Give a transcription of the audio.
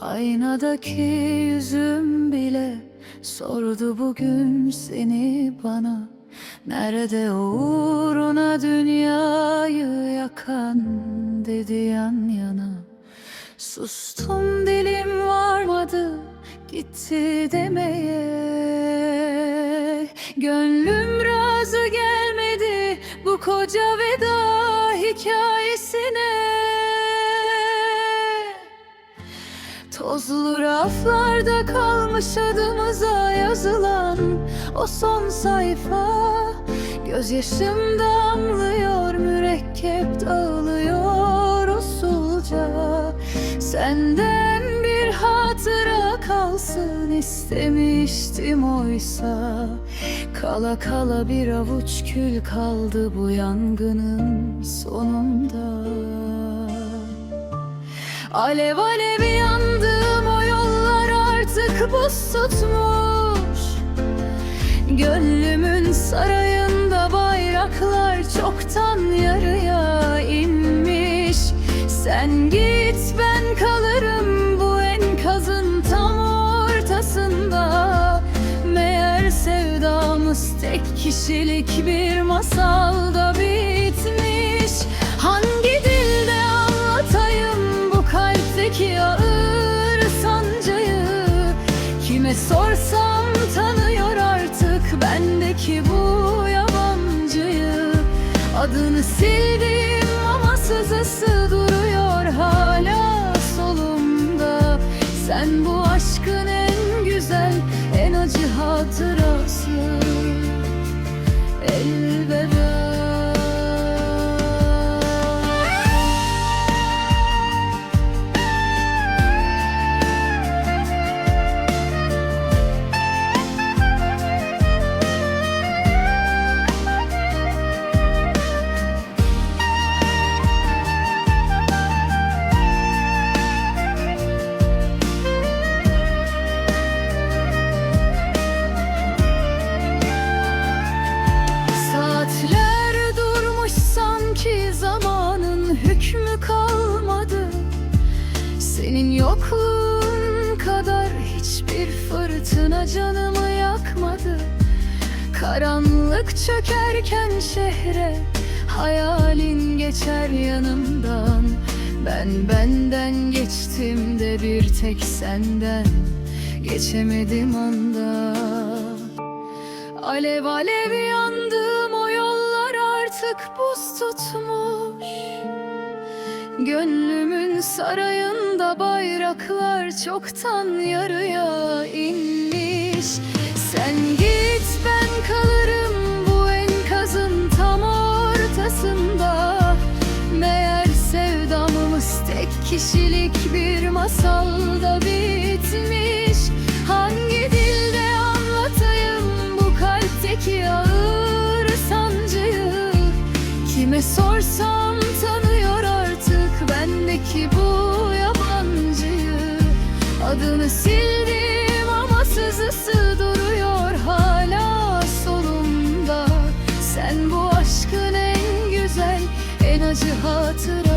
Aynadaki yüzüm bile sordu bugün seni bana. Nerede uğruna dünyayı yakan dedi yan yana. Sustum dilim varmadı gitti demeye. Gönlüm razı gelmedi bu koca veda hikayesine Tozlu raflarda kalmış adımıza yazılan o son sayfa. Gözyaşım damlıyor mürekkep dağılıyor usulca. Senden bir hatıra kalsın istemiştim oysa. Kala kala bir avuç kül kaldı bu yangının sonunda. Alev alev yollar artık buz tutmuş. Gönlümün sarayında bayraklar çoktan yarıya inmiş. Sen git ben kalırım bu enkazın tam ortasında. Meğer sevdamız tek kişilik bir masalda Kime sorsam tanıyor artık bendeki bu yabancıyı. Adını sildim ama sızısı duruyor hala solumda. Sen bu aşkın Senin yokluğun kadar hiçbir fırtına canımı yakmadı. Karanlık çökerken şehre hayalin geçer yanımdan. Ben benden geçtim de bir tek senden geçemedim anda. Alev alev yandığım o yollar artık buz tutmuş Gönlümün sarayında bayraklar çoktan yarıya inmiş. Sen git ben kalırım bu enkazın tam ortasında. Meğer sevdamımız tek kişilik bir masalda bitmiş. Hangi dilde anlatayım bu kalpteki ağır sancıyı? Kime sorsam Adını sildim ama sızısı duruyor hala solumda. Sen bu aşkın en güzel, en acı hatırı